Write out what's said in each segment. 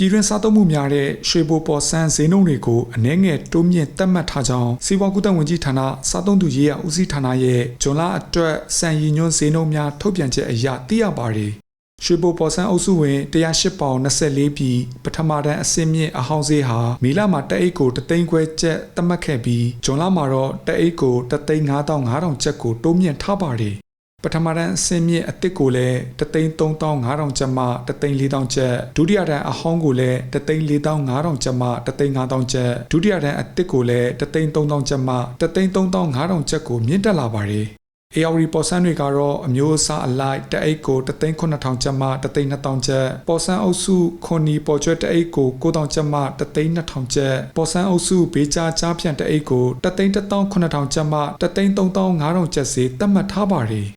ပြည်တွင်းစားသုံးမှုများတဲ့ရွှေဘိုပေါ်ဆန်းဈေးနှုန်းတွေကိုအနည်းငယ်တိုးမြင့်တက်မှတ်ထားကြောင်းစီးပွားကူးသန်းဝန်ကြီးဌာနစားသုံးသူရေးရာဦးစီးဌာနရဲ့ဇွန်လအတွက်စံရည်ညွှန်းဈေးနှုန်းများထုတ်ပြန်ချက်အရသိရပါတယ်။ရွှေဘိုပေါ်ဆန်းအုပ်စုဝင်108ပေါင်24ပြည်ပထမတန်းအဆင့်မြင့်အဟောင်းဈေးဟာမီလမှာတအိတ်ကိုတသိန်းခွဲကျပ်သတ်မှတ်ခဲ့ပြီးဇွန်လမှာတော့တအိတ်ကိုတသိန်း9500ကျပ်ကိုတိုးမြင့်ထားပါတယ်။ ပထမတန်းအဆင့်မြင့်အစ်စ်ကိုလည်းတသိန်း3500ကျပ်မှတသိန်း4000ကျပ်ဒုတိယတန်းအဟောင်းကိုလည်းတသိန်း4500ကျပ်မှတသိန်း5000ကျပ်ဒုတိယတန်းအစ်စ်ကိုလည်းတသိန်း3000ကျပ်မှတသိန်း3500ကျပ်ကိုမြင့်တက်လာပါတယ်။ AR ပေါ်ဆန်းတွေကတော့အမျိုးအစားအလိုက်တအိတ်ကိုတသိန်း9000ကျပ်မှတသိန်း2000ကျပ်ပေါ်ဆန်းအုပ်စုခွန်နီပေါ်ကျွဲတအိတ်ကို9000ကျပ်မှတသိန်း2000ကျပ်ပေါ်ဆန်းအုပ်စုဘေးကြားကြားဖြန့်တအိတ်ကိုတသိန်း19000ကျပ်မှတသိန်း3500ကျပ်စီသတ်မှတ်ထားပါတယ်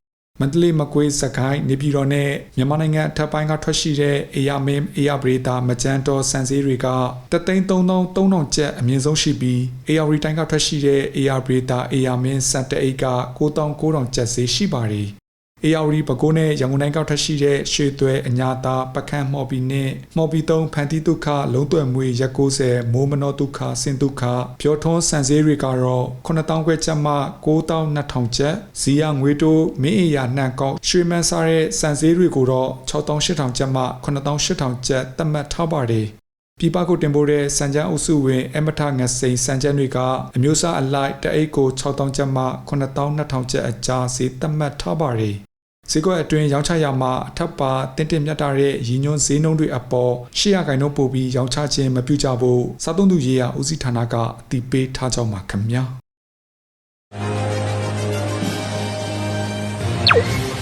မန္တလေးမကွေးစကိုင်းနေပြည်တော်နဲ့မြန်မာနိုင်ငံအထက်ပိုင်းကထွက်ရှိတဲ့အေယာမင်းအေယာပရိတာမကြမ်းတော်စံစည်းတွေကတသိန်း3300ကျပ်အမြင့်ဆုံးရှိပြီးအေယာရီတိုင်းကထွက်ရှိတဲ့အေယာပရိတာအေယာမင်းစံတအိတ်က9900ကျပ်ဈေးရှိပါတယ် အေယာဝတီပဲခူးနဲ့ရန်ကုန်တိုင်းကထွက်ရှိတဲ့ရွှေသွဲအညာတာပကန်းမော်ဘီနဲ့မော်ဘီသုံးဖန်တီဒုက္ခလုံးသွဲမွေရက်90မိုးမနောဒုက္ခစင်ဒုက္ခပြောထွန်းဆန်စည်းတွေကတော့9000ခွဲကျပ်မှ9200ကျပ်ဇီယာငွေတိုးမင်းအေယာနှံကောက်ရွှေမန်းစားတဲ့ဆန်စည်းတွေကိုတော့6800ကျပ်မှ9800ကျပ်သတ်မှတ်ထားပါတယ်ပြည်ပကိုတင်ပို့တဲ့စံချမ်းအုပ်စုဝင်အမထငစိန်စံချမ်းတွေကအမျိုးအစားအလိုက်တအိတ်ကို6000ကျပ်မှ9200ကျပ်အကြားစီသတ်မှတ်ထားပါတယ် ဈေးကွက်အတွင်းရောင်းချရာမှာအထက်ပါတင်တင်မြတ်တာတဲ့ရည်ညွှန်းဈေးနှုန်းတွေအပေါ်ရှေ့ရကိုင်တော့ပို့ပြီးရောင်းချခြင်းမပြုကြဖို့စားသုံးသူရေးရာဦးစီးဌာနကအတည်ပြုထားကြောင်းပါခင်ဗျာ။